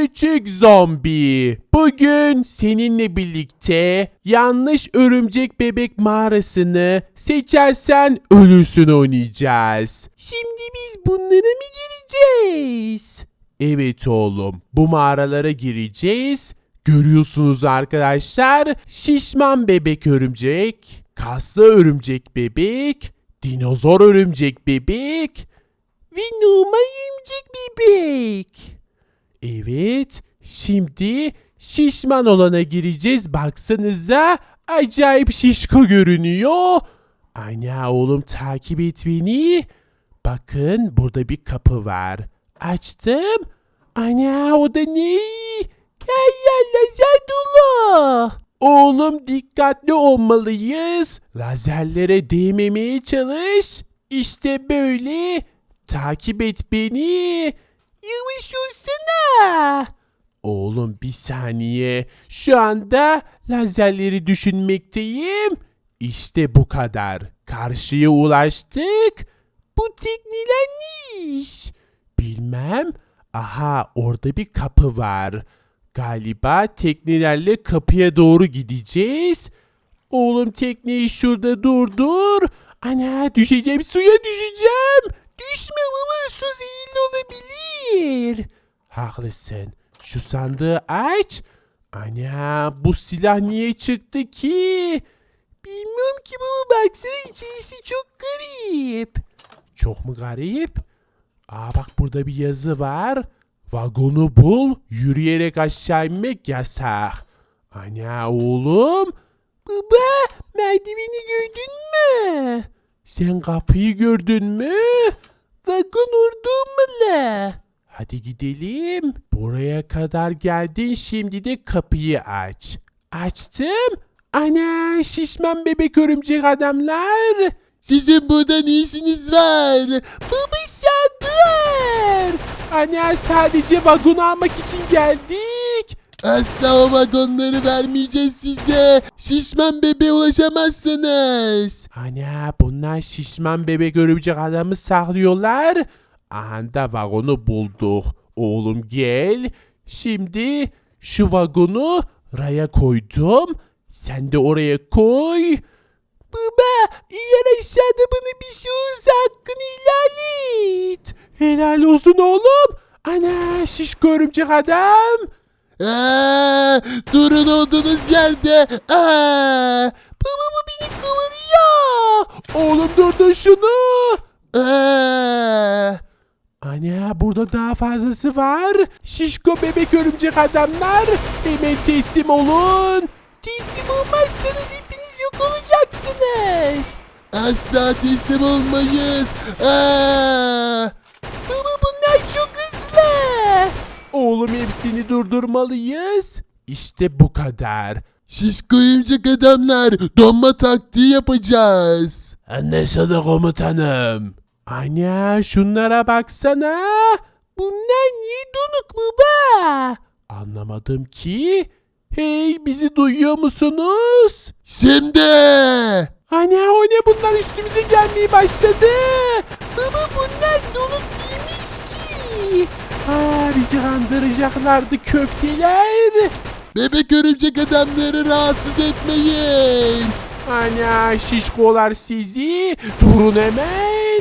Küçük zombi. Bugün seninle birlikte yanlış örümcek bebek mağarasını seçersen ölürsün oynayacağız. Şimdi biz bunlara mı gireceğiz? Evet oğlum bu mağaralara gireceğiz. Görüyorsunuz arkadaşlar şişman bebek örümcek, kaslı örümcek bebek, dinozor örümcek bebek ve normal örümcek bebek. Evet, şimdi şişman olana gireceğiz. Baksanıza acayip şişko görünüyor. Ana oğlum takip et beni. Bakın burada bir kapı var. Açtım. Ana o da ne? Hay Allah Zadullah. Oğlum dikkatli olmalıyız. Lazerlere değmemeye çalış. İşte böyle. Takip et beni. Yavaş olsana. Oğlum bir saniye. Şu anda lazerleri düşünmekteyim. İşte bu kadar. Karşıya ulaştık. Bu tekneler ne iş? Bilmem. Aha orada bir kapı var. Galiba teknelerle kapıya doğru gideceğiz. Oğlum tekneyi şurada durdur. Ana düşeceğim suya düşeceğim. Düşme baba su olabilir. Haklısın. Şu sandığı aç. Ana bu silah niye çıktı ki? Bilmiyorum ki baba baksana içerisi çok garip. Çok mu garip? Aa bak burada bir yazı var. Vagonu bul, yürüyerek aşağı inmek yasak. Ana oğlum. Baba merdiveni gördün mü? Sen kapıyı gördün mü? Vagon olmalı. Hadi gidelim. Buraya kadar geldin şimdi de kapıyı aç. Açtım. Ana şişman bebek örümcek adamlar. Sizin burada ne işiniz var? Baba dur. Ana sadece vagon almak için geldik. Asla o vagonları vermeyeceğiz size. Şişman bebeğe ulaşamazsınız. Ana bunlar şişman bebek örümcek adamı saklıyorlar. Aha vagonu bulduk. Oğlum gel. Şimdi şu vagonu raya koydum. Sen de oraya koy. Baba eğer aşağıda bana bir şey olursa hakkını helal et. Helal olsun oğlum. Ana şişko örümcek adam. Aa, durun olduğunuz yerde. Aa, baba bu beni kovalıyor. Oğlum durdur şunu. Aa. Ana burada daha fazlası var. Şişko bebek örümcek adamlar. Hemen teslim olun. Teslim olmazsanız hepiniz yok olacaksınız. Asla teslim olmayız. Aa! Oğlum hepsini durdurmalıyız. İşte bu kadar. Şişko örümcek adamlar donma taktiği yapacağız. Anlaşıldı komutanım. Ana şunlara baksana. Bunlar niye donuk baba? Anlamadım ki. Hey bizi duyuyor musunuz? Şimdi. Ana o ne bunlar üstümüze gelmeye başladı. Baba bunlar donuk değilmiş ki. Aa, bizi kandıracaklardı köfteler. Bebek örümcek adamları rahatsız etmeyin. Ana şişkolar sizi. Durun hemen.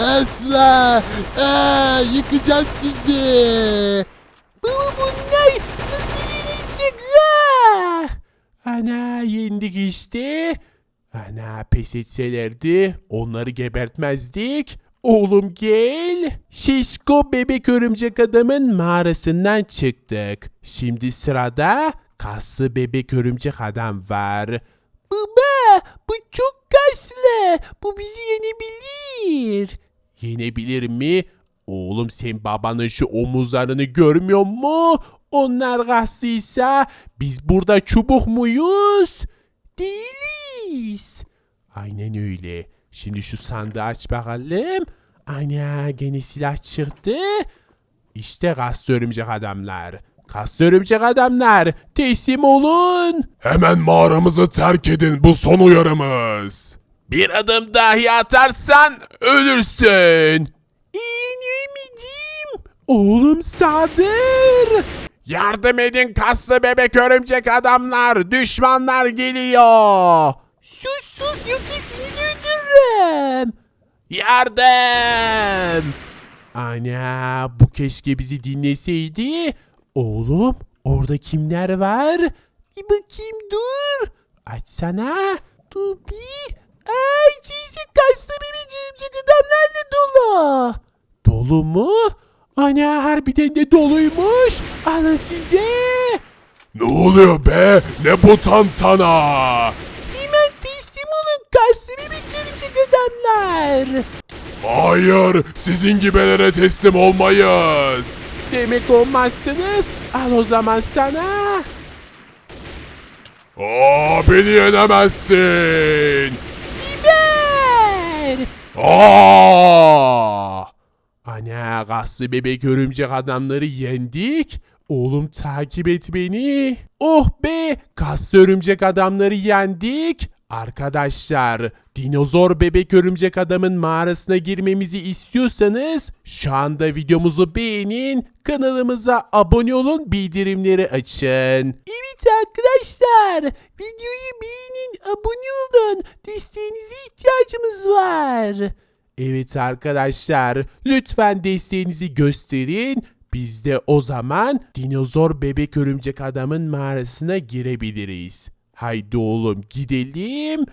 Asla. Aa, yıkacağız sizi. Baba bunlar nasıl yenecek ha? Ana yendik işte. Ana pes etselerdi onları gebertmezdik. Oğlum gel. Şişko bebek örümcek adamın mağarasından çıktık. Şimdi sırada kaslı bebek örümcek adam var. Baba bu çok kaslı. Bu bizi yenebilir. Yenebilir mi? Oğlum sen babanın şu omuzlarını görmüyor mu? Onlar kaslıysa biz burada çubuk muyuz? Değiliz. Aynen öyle. Şimdi şu sandığı aç bakalım. Ana gene silah çıktı. İşte kaslı örümcek adamlar. Kaslı örümcek adamlar teslim olun. Hemen mağaramızı terk edin bu son uyarımız. Bir adım dahi atarsan ölürsün. İyi ölmedim. Oğlum saldır. Yardım edin kaslı bebek örümcek adamlar. Düşmanlar geliyor. Sus sus yoksa seni öldürürüm. Yardım! Ana bu keşke bizi dinleseydi. Oğlum orada kimler var? Bir bakayım dur. Açsana. Dur bir. Ay içerisi kaslı bebek örümcek adamlarla dolu. Dolu mu? Ana harbiden de doluymuş. Alın size. Ne oluyor be? Ne bu tantana? Hemen teslim olun kaslı bebek örümcek adamlar. Hayır, sizin gibelere teslim olmayız. Demek olmazsınız. Al o zaman sana. Aa, beni yenemezsin. Biber. Aa! Ana kaslı bebek örümcek adamları yendik. Oğlum takip et beni. Oh be kaslı örümcek adamları yendik. Arkadaşlar dinozor bebek örümcek adamın mağarasına girmemizi istiyorsanız şu anda videomuzu beğenin, kanalımıza abone olun, bildirimleri açın. Evet arkadaşlar videoyu beğenin, abone olun. Desteğinize ihtiyacımız var. Evet arkadaşlar lütfen desteğinizi gösterin. Biz de o zaman dinozor bebek örümcek adamın mağarasına girebiliriz. Haydi oğlum gidelim.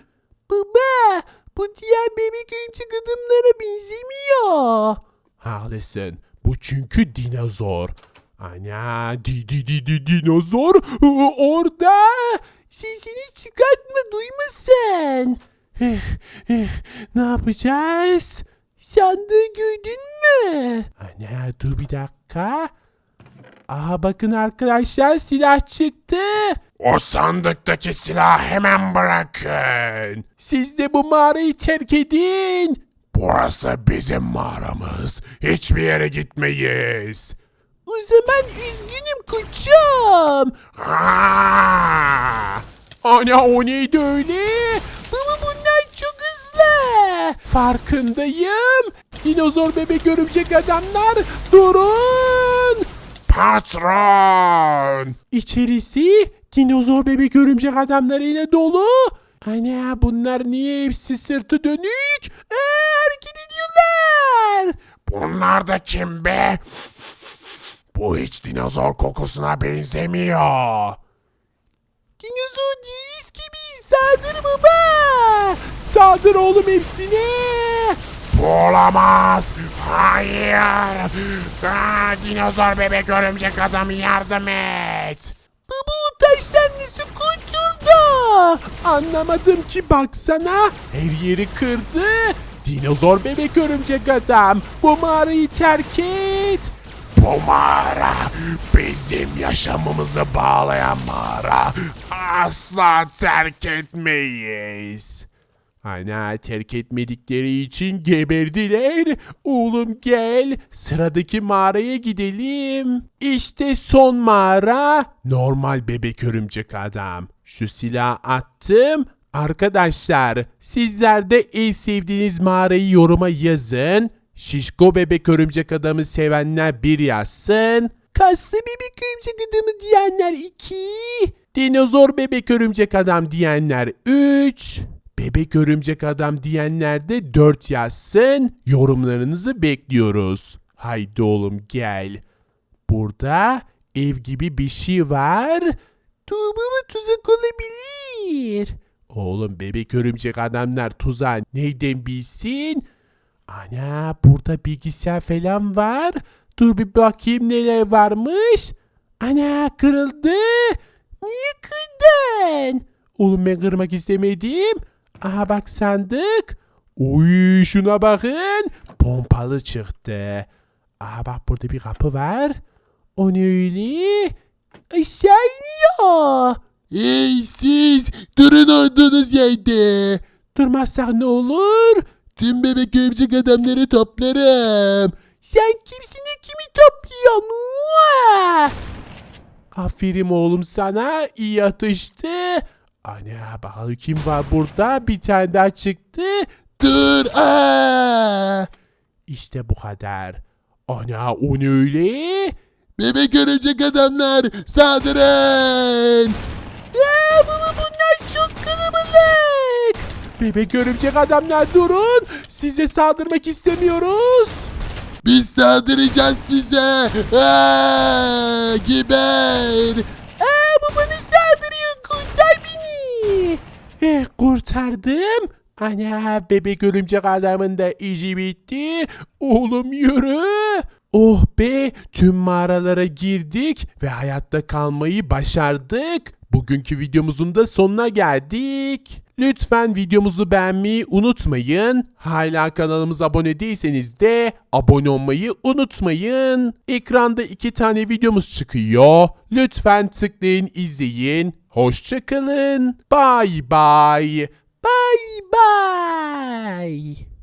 Baba bu diğer bebek örümcek adamlara benzemiyor. Haklısın bu çünkü dinozor. Ana di di di di dinozor orada. Sesini çıkartma duymasın. Eh, eh, ne yapacağız? Sandığı gördün mü? Ana dur bir dakika. Aha bakın arkadaşlar silah çıktı. O sandıktaki silahı hemen bırakın. Siz de bu mağarayı terk edin. Burası bizim mağaramız. Hiçbir yere gitmeyiz. O zaman üzgünüm koçum. Aa! Ana o neydi öyle? Baba bunlar çok hızlı. Farkındayım. Dinozor bebek örümcek adamlar durun. Patron! İçerisi dinozor bebek örümcek adamlarıyla dolu. Ana bunlar niye hepsi sırtı dönük? Aa, hareket ediyorlar. Bunlar da kim be? Bu hiç dinozor kokusuna benzemiyor. Dinozor değiliz gibi saldır baba. Saldır oğlum hepsine. Olamaz. Hayır. Aa, dinozor bebek örümcek adam yardım et. Baba o taştan nasıl Anlamadım ki baksana. Her yeri kırdı. Dinozor bebek örümcek adam. Bu mağarayı terk et. Bu mağara bizim yaşamımızı bağlayan mağara. Asla terk etmeyiz. Ana terk etmedikleri için geberdiler. Oğlum gel sıradaki mağaraya gidelim. İşte son mağara. Normal bebek örümcek adam. Şu silahı attım. Arkadaşlar sizler de en sevdiğiniz mağarayı yoruma yazın. Şişko bebek örümcek adamı sevenler bir yazsın. Kaslı bebek örümcek adamı diyenler 2. Dinozor bebek örümcek adam diyenler 3. Bebek örümcek adam diyenler de 4 yazsın. Yorumlarınızı bekliyoruz. Haydi oğlum gel. Burada ev gibi bir şey var. Tuğba mı tuzak olabilir? Oğlum bebek örümcek adamlar tuzağı neyden bilsin? Ana burada bilgisayar falan var. Dur bir bakayım neler varmış. Ana kırıldı. Niye kırdın? Oğlum ben kırmak istemedim. Aha bak sandık. Uy şuna bakın. Pompalı çıktı. Aha bak burada bir kapı var. O ne öyle? Aşağı iniyor. Hey siz durun olduğunuz yerde. Durmazsak ne olur? Tüm bebek örümcek adamları toplarım. Sen kimsin de kimi topluyorsun? Aferin oğlum sana. iyi atıştı. Ana bakalım kim var burada? Bir tane daha çıktı. Dur. Aa! İşte bu kadar. Ana o ne öyle? Bebek örümcek adamlar saldırın. Ya baba bunlar çok kalabalık. Bebek örümcek adamlar durun. Size saldırmak istemiyoruz. Biz saldıracağız size. Aa, geber. Eh kurtardım. Ana bebek örümcek adamın da işi bitti. Oğlum yürü. Oh be tüm mağaralara girdik ve hayatta kalmayı başardık. Bugünkü videomuzun da sonuna geldik. Lütfen videomuzu beğenmeyi unutmayın. Hala kanalımıza abone değilseniz de abone olmayı unutmayın. Ekranda iki tane videomuz çıkıyor. Lütfen tıklayın izleyin. Hoşçakalın. Bye bye. Bye bye.